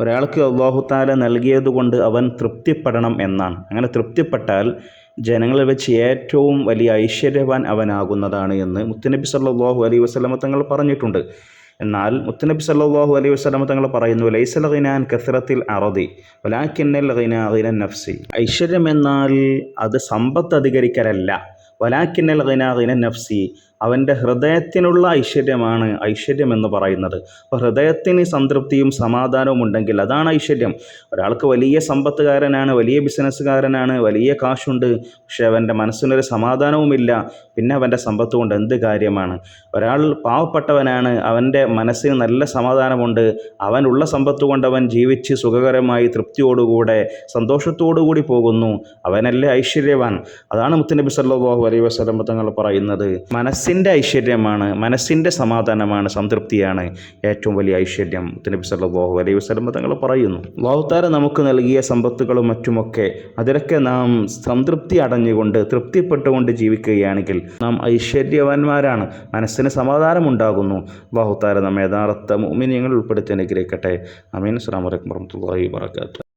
ഒരാൾക്ക് അള്ളാഹുത്താല നൽകിയതുകൊണ്ട് അവൻ തൃപ്തിപ്പെടണം എന്നാണ്. അങ്ങനെ തൃപ്തിപ്പെട്ടാൽ ജനങ്ങളെ വെച്ച് ഏറ്റവും വലിയ ഐശ്വര്യവാൻ അവനാകുന്നതാണ് എന്ന് മുത്തുനബി സല്ലാഹു അലൈ വസ്ലമ തങ്ങൾ പറഞ്ഞിട്ടുണ്ട്. എന്നാൽ മുത്തുനബി സല്ലാഹു അലൈഹി വസ്ലമ തങ്ങൾ പറയുന്നു ലൈസൽ ഗിനാൻ കസറത്തിൽ അറതി വലാക്കിന്നൽ ഗിനാ നഫ്സി. ഐശ്വര്യം എന്നാൽ അത് സമ്പത്ത് അധികരിക്കലല്ല. വലാക്കിന്നൽ ഗിനാ നഫ്സി അവന്റെ ഹൃദയത്തിനുള്ള ഐശ്വര്യമാണ് ഐശ്വര്യം എന്ന് പറയുന്നത്. അപ്പോൾ ഹൃദയത്തിന് സംതൃപ്തിയും സമാധാനവും ഉണ്ടെങ്കിൽ അതാണ് ഐശ്വര്യം. ഒരാൾക്ക് വലിയ സമ്പത്തുകാരനാണ് വലിയ ബിസിനസ്സുകാരനാണ് വലിയ കാശുണ്ട് പക്ഷേ അവന്റെ മനസ്സിനൊരു സമാധാനവുമില്ല. പിന്നെ അവന്റെ സമ്പത്ത് കൊണ്ട് എന്ത് കാര്യമാണ്? ഒരാൾ പാവപ്പെട്ടവനാണ് അവന്റെ മനസ്സിന് നല്ല സമാധാനമുണ്ട് അവനുള്ള സമ്പത്ത് കൊണ്ട് അവൻ ജീവിച്ച് സുഖകരമായി തൃപ്തിയോടുകൂടെ സന്തോഷത്തോടുകൂടി പോകുന്നു. അവനല്ലേ ഐശ്വര്യവാൻ. അതാണ് മുത്തുനബി സല്ലാഹു അലൈഹി വസ്ലം തങ്ങൾ പറയുന്നത്. മനസ്സിന്റെ ഐശ്വര്യമാണ് മനസ്സിന്റെ സമാധാനമാണ് സംതൃപ്തിയാണ് ഏറ്റവും വലിയ ഐശ്വര്യം. മുത്തുനബി സല്ലാഹു അലൈഹി വസ്ലം തങ്ങൾ പറയുന്നു അള്ളാഹുത്താര നമുക്ക് നൽകിയ സമ്പത്തുകളും മറ്റുമൊക്കെ അതിലൊക്കെ നാം സംതൃപ്തി അടഞ്ഞുകൊണ്ട് തൃപ്തിപ്പെട്ടുകൊണ്ട് ജീവിക്കുകയാണെങ്കിൽ നാം ഐശ്വര്യവാന്മാരാണ് മനസ്സിന് സമാധാനമുണ്ടാകുന്നു. അള്ളാഹുത്താര നമ്മെ യഥാർത്ഥ മോമിനിയങ്ങൾ ഉൾപ്പെടുത്തി അനുഗ്രഹിക്കട്ടെ. അമീൻ അസ്സാം വലൈക്കും വർഹമുല്ലാ വാബർക്കാത്തു